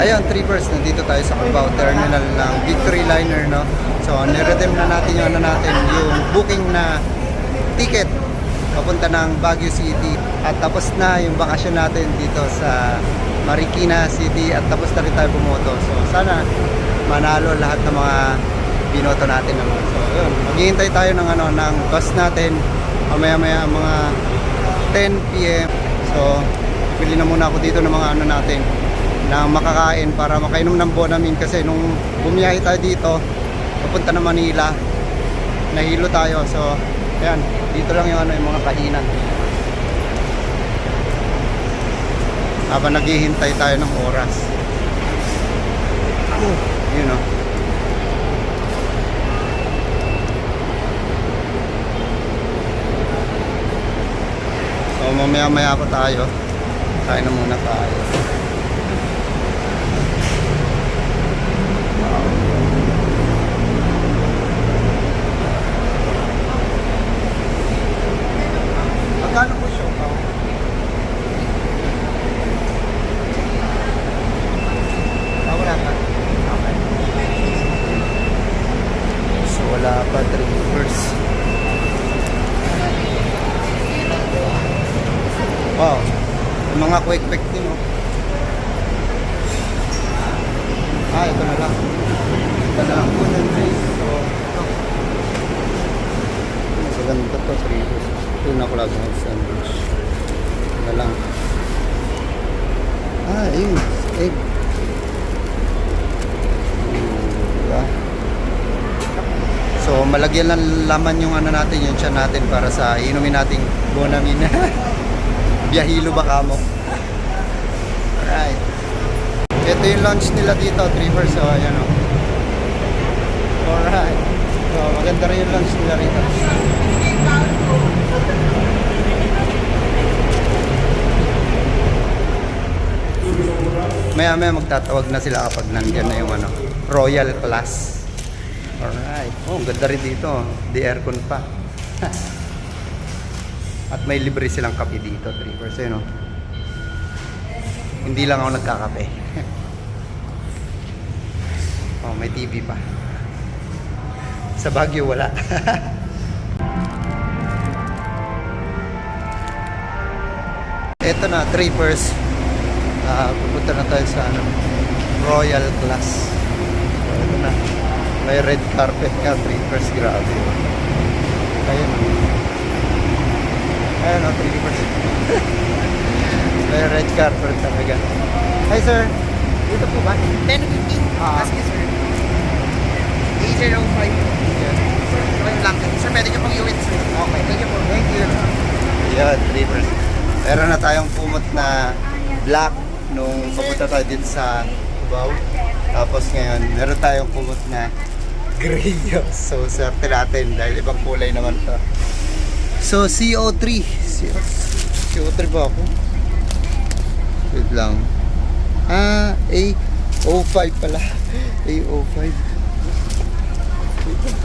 Ayun, Trippers, nandito tayo sa Cubao Terminal ng Victory Liner, no? So, niredeem na natin yung ano natin, yung booking na ticket papunta ng Baguio City. At tapos na yung bakasyon natin dito sa Marikina City at tapos na rin tayo bumoto. So, sana manalo lahat ng mga binoto natin naman. So, yun. Maghihintay tayo ng ano ng bus natin mamaya-maya mga 10 p.m. So, pili na muna ako dito ng mga ano natin na makakain para makainom ng bonamin kasi nung bumiyahe tayo dito papunta na Manila nahilo tayo. So ayan dito lang yung ano yung mga kainan. Habang naghihintay tayo ng oras. Oh, yun o so mamaya maya pa tayo. Kain na muna tayo Magkano po siya? Oh? Ah, wala ka? Okay. So, wala pa. 3 hours. Wow. Mga quick-quick din, oh. Ah, ito na lang. Ito na lang po ng So, ito. Mas ganda to, 3 hours. Ito na ko lang ng sandwich. Na lang. Ah, ayun. Egg. Diba? So, malagyan ng laman yung ano natin, yung tiyan natin para sa inumin nating bonamin. Biyahilo ba kamo? Alright. Ito yung lunch nila dito, Trippers. So, ayan o. Alright. So, maganda rin yung lunch nila rito. Maya maya magtatawag na sila kapag nandyan na yung ano, royal class. Alright. Oh, ganda rin dito. Di aircon pa. At may libre silang kape dito, 3%. No? Hindi lang ako nagkakape. oh, may TV pa. Sa Baguio wala. Ito na, trippers. Ah, pupunta na tayo sa ano, Royal Class. So, ito na. May red carpet nga, trippers. Grabe. Ayun. Ayun, oh, trippers. Carpet talaga. Hi, sir. Dito po ba? 10.15. Ah. Ask you, sir. A05. Sir, okay lang. Sir, pwede niyo pang iuwit, sir. Okay. Thank you po. Thank you. Yan, trippers. Meron na tayong kumot na black nung papunta tayo dito sa Cubao. Tapos ngayon, meron tayong kumot na gray. So, swerte natin dahil ibang kulay naman to. So, CO3. CO, CO3 ba ako? Wait lang. Ah, A05 pala. A05. Wait lang.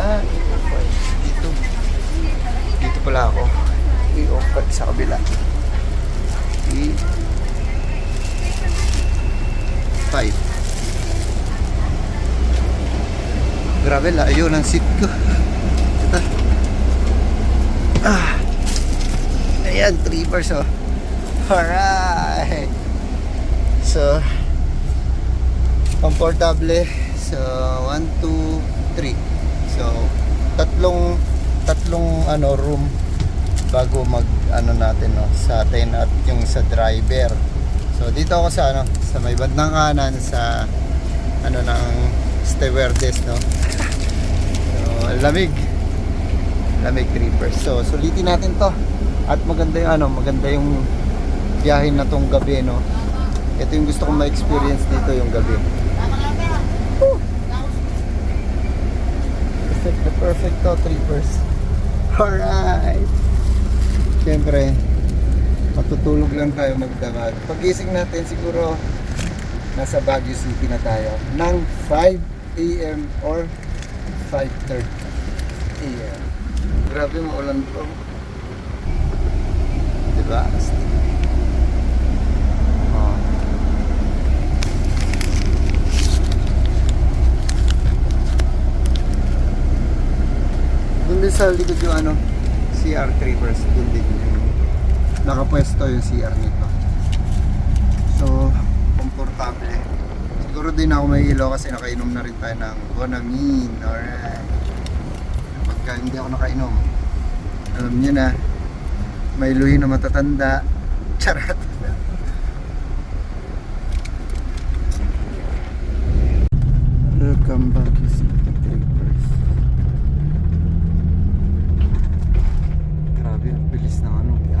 Ah, A05. Dito. Dito pala ako. A05 sa kabila. A5. Grabe, layo ng seat ko. Ito. Ah. Ayan, trippers oh. Alright. So, komportable. So, 1, 2, 3. So, tatlong tatlong ano room bago mag ano natin no sa atin at yung sa driver. So dito ako sa ano sa may bandang kanan sa ano ng stewardess no. So lamig. Lamig trippers. So sulitin natin to. At maganda yung ano, maganda yung biyahe na tong gabi no. Ito yung gusto kong ma-experience dito yung gabi. Woo! Perfect na perfect to, trippers. Alright. Siyempre, matutulog lang tayo magdamag. Pagising natin siguro nasa Baguio City na tayo ng 5 a.m. or 5.30 a.m. Grabe maulan to. Diba? Oh. Sa likod yung ano, CR Creepers. Doon din yung nakapwesto yung CR nito. So, komportable. Siguro din ako may ilaw kasi nakainom na rin tayo ng Bonamine. Alright. Pagka hindi ako nakainom, alam niyo na, may luhi na matatanda. Charot. Welcome back to City porque senão não